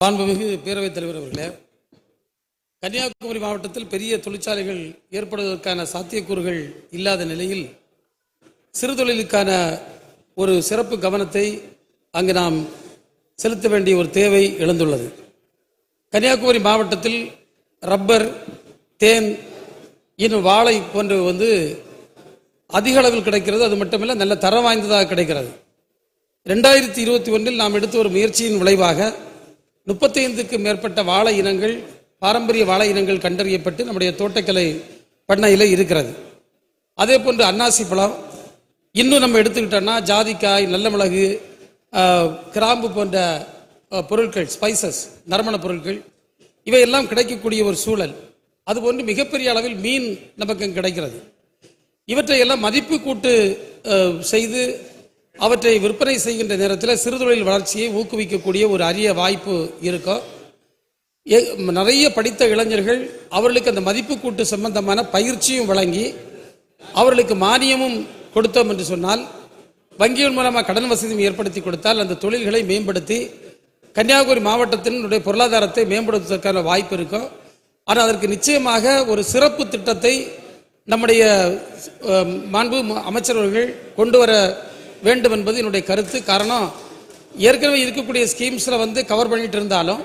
மாண்புமிகு பேரவைத் தலைவர் அவர்களே கன்னியாகுமரி மாவட்டத்தில் பெரிய தொழிற்சாலைகள் ஏற்படுவதற்கான சாத்தியக்கூறுகள் இல்லாத நிலையில் சிறு தொழிலுக்கான ஒரு சிறப்பு கவனத்தை அங்கு நாம் செலுத்த வேண்டிய ஒரு தேவை எழுந்துள்ளது. கன்னியாகுமரி மாவட்டத்தில் ரப்பர் தேன் இன்னும் வாழை போன்றவை வந்து அதிக அளவில் கிடைக்கிறது. அது மட்டுமல்ல நல்ல தரம் வாய்ந்ததாக கிடைக்கிறது. ரெண்டாயிரத்தி இருபத்தி ஒன்றில் நாம் எடுத்த ஒரு முயற்சியின் விளைவாக முப்பத்தைந்துக்கு மேற்பட்ட வாழை இனங்கள் பாரம்பரிய வாழை இனங்கள் கண்டறியப்பட்டு நம்முடைய தோட்டக்கலை பண்ணையில் இருக்கிறது. அதே போன்று அன்னாசி பழம். இன்னும் நம்ம எடுத்துக்கிட்டோம்னா ஜாதிக்காய் நல்ல மிளகு கிராம்பு போன்ற பொருட்கள் ஸ்பைசஸ் நறுமண பொருட்கள் இவையெல்லாம் கிடைக்கக்கூடிய ஒரு சூழல். அதுபோன்று மிகப்பெரிய அளவில் மீன் நமக்கு கிடைக்கிறது. இவற்றையெல்லாம் மதிப்பு கூட்டு செய்து அவற்றை விற்பனை செய்கின்ற நேரத்தில் சிறுதொழில் வளர்ச்சியை ஊக்குவிக்கக்கூடிய ஒரு அரிய வாய்ப்பு இருக்கும். நிறைய படித்த இளைஞர்கள் அவர்களுக்கு அந்த மதிப்பு கூட்டு சம்பந்தமான பயிற்சியும் வழங்கி அவர்களுக்கு மானியமும் கொடுத்தோம் என்று சொன்னால் வங்கியின் மூலமாக கடன் வசதியும் ஏற்படுத்தி கொடுத்தால் அந்த தொழில்களை மேம்படுத்தி கன்னியாகுமரி மாவட்டத்தினுடைய பொருளாதாரத்தை மேம்படுத்துவதற்கான வாய்ப்பு இருக்கும். ஆனால் அதற்கு நிச்சயமாக ஒரு சிறப்பு திட்டத்தை நம்முடைய மாண்பு அமைச்சர்கள் கொண்டு வர வேண்டும் என்பது என்னுடைய கருத்து. காரணம் ஏற்கனவே இருக்கக்கூடிய ஸ்கீம்ஸில் வந்து கவர் பண்ணிட்டு இருந்தாலும்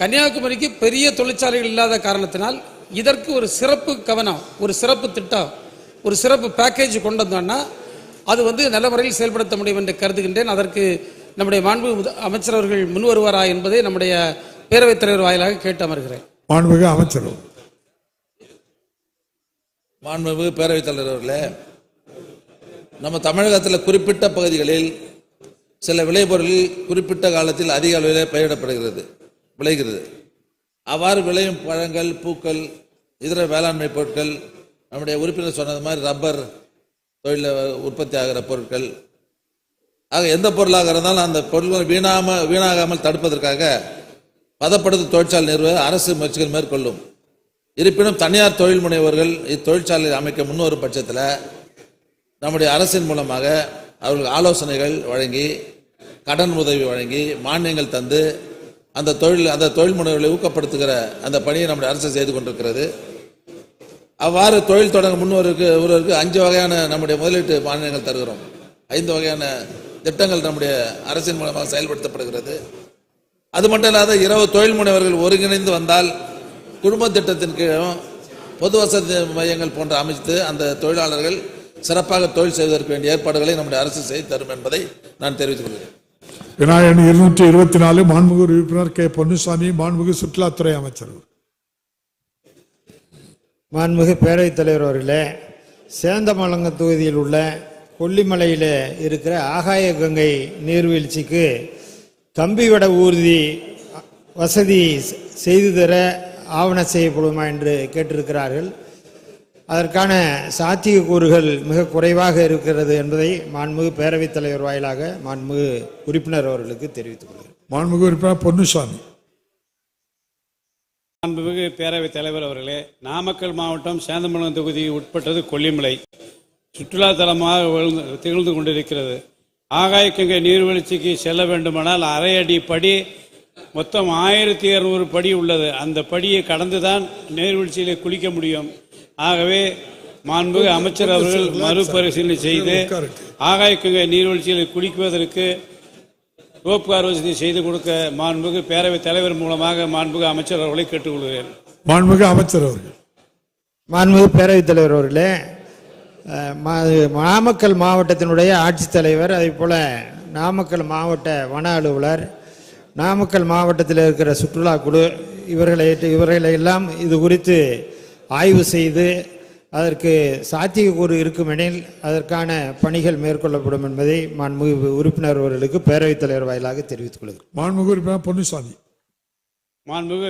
கன்னியாகுமரிக்கு பெரிய தொழிற்சாலைகள் இல்லாத காரணத்தினால் இதற்கு ஒரு சிறப்பு கவனம் ஒரு சிறப்பு திட்டம் ஒரு சிறப்பு பேக்கேஜ் கொண்டு வந்தோம்னா அது வந்து நல்ல முறையில் செயல்படுத்த முடியும் என்று கருதுகின்றேன். அதற்கு நம்முடைய மாண்பு அமைச்சர் அவர்கள் முன் வருவாரா என்பதை நம்முடைய பேரவைத் தலைவர் வாயிலாக கேட்டு அமர்கிறேன் மாண்புமிகு அமைச்சர். மாண்புமிகு பேரவைத் தலைவர் அவர்களே நம்ம தமிழகத்தில் குறிப்பிட்ட பகுதிகளில் சில விளைபொருள் குறிப்பிட்ட காலத்தில் அதிக அளவில் பயிரிடப்படுகிறது விளைகிறது. அவ்வாறு விளையும் பழங்கள் பூக்கள் இதர வேளாண்மை பொருட்கள் நம்முடைய உறுப்பினர் சொன்னது மாதிரி ரப்பர் தொழிலில் உற்பத்தி ஆகிற பொருட்கள். ஆக எந்த பொருளாக இருந்தாலும் அந்த பொருட்கள் வீணாம வீணாகாமல் தடுப்பதற்காக பதப்படுத்தும் தொழிற்சாலை நிறுவ அரசு முயற்சிகள் மேற்கொள்ளும். இருப்பினும் தனியார் தொழில் முனைவர்கள் இத்தொழிற்சாலை அமைக்க முன்வரும் பட்சத்தில் நம்முடைய அரசின் மூலமாக அவர்களுக்கு ஆலோசனைகள் வழங்கி கடன் உதவி வழங்கி மானியங்கள் தந்து அந்த தொழில் அந்த தொழில் முனைவர்களை ஊக்கப்படுத்துகிற அந்த பணியை நம்முடைய அரசு செய்து கொண்டிருக்கிறது. அவ்வாறு தொழில் தொடங்க முன்னோருக்கு ஒருவருக்கு அஞ்சு வகையான நம்முடைய முதலீட்டு மானியங்கள் தருகிறோம். ஐந்து வகையான திட்டங்கள் நம்முடைய அரசின் மூலமாக செயல்படுத்தப்படுகிறது. அது மட்டும் இல்லாத இரவு தொழில் முனைவர்கள் ஒருங்கிணைந்து வந்தால் குடும்ப திட்டத்தின் கீழும் பொது வசதி மையங்கள் போன்ற அமைத்து அந்த தொழிலாளர்கள் சிறப்பாக தொழில் செய்வதற்கு வேண்டிய ஏற்பாடுகளை நம்முடைய அரசு செய்து தரும் என்பதை நான் தெரிவித்துக் கொள்கிறேன். விநாயகன் இருநூற்றி இருபத்தி நாலு மாண்புமிகு உறுப்பினர் கே. பொன்னுசாமி மாண்புமிகு சுற்றுலாத்துறை அமைச்சர். மாண்புமிகு பேரவைத் தலைவர் அவர்களே சேந்தமலங்க தொகுதியில் உள்ள கொல்லிமலையில் இருக்கிற ஆகாய கங்கை நீர்வீழ்ச்சிக்கு கம்பிவட ஊர்தி வசதி செய்து தர ஆவண செய்யப்படுமா என்று கேட்டிருக்கிறார்கள். அதற்கான சாத்தியக்கூறுகள் மிக குறைவாக இருக்கிறது என்பதை மாண்புமிகு பேரவைத் தலைவர் வாயிலாக மாண்புமிகு உறுப்பினர் அவர்களுக்கு தெரிவித்துக் கொள்கிறேன். மாண்புமிகு உறுப்பினர் பொன்னுசாமி. மாண்புமிகு பேரவைத் தலைவர் அவர்களே நாமக்கல் மாவட்டம் சேந்தமங்கலம் தொகுதி உட்பட்டது கொல்லிமலை. சுற்றுலா தலமாக விழுந்து- திகழ்ந்து கொண்டிருக்கிறது. ஆகாயக்கங்கை நீர்வீழ்ச்சிக்கு செல்ல வேண்டுமானால் அரை அடி படி மொத்தம் ஆயிரத்தி இருநூறு படி உள்ளது. அந்த படியை கடந்துதான் நீர்வீழ்ச்சியிலே குளிக்க முடியும். ஆகவே மாண்புமிகு அமைச்சர் அவர்கள் மறுபரிசீலனை செய்து ஆகாயக்கங்கை நீர்வீழ்ச்சியில் குளிக்குவதற்கு ரோப் கார் வசதி செய்து கொடுக்க மாண்புமிகு பேரவைத் தலைவர் மூலமாக மாண்புமிகு அமைச்சர் அவர்களை கேட்டுக்கொள்கிறேன். மாண்புமிகு அமைச்சர் அவர்கள். மாண்புமிகு பேரவைத் தலைவர் அவர்களே நாமக்கல் மாவட்டத்தினுடைய ஆட்சித்தலைவர் அதே போல நாமக்கல் மாவட்ட வன அலுவலர் நாமக்கல் மாவட்டத்தில் இருக்கிற சுற்றுலா குழு இவர்களை இவர்களை எல்லாம் இது குறித்து ஆய்வு செய்து அதற்கு சாத்தியக்கூறு இருக்குமெனில் அதற்கான பணிகள் மேற்கொள்ளப்படும் என்பதை மாண்புமிகு உறுப்பினர் அவர்களுக்கு பேரவைத் தலைவர் வாயிலாக தெரிவித்துக் கொள்கிறேன். மாண்புமிகு உறுப்பினர் பொன்னுசாமி. மாண்புமிகு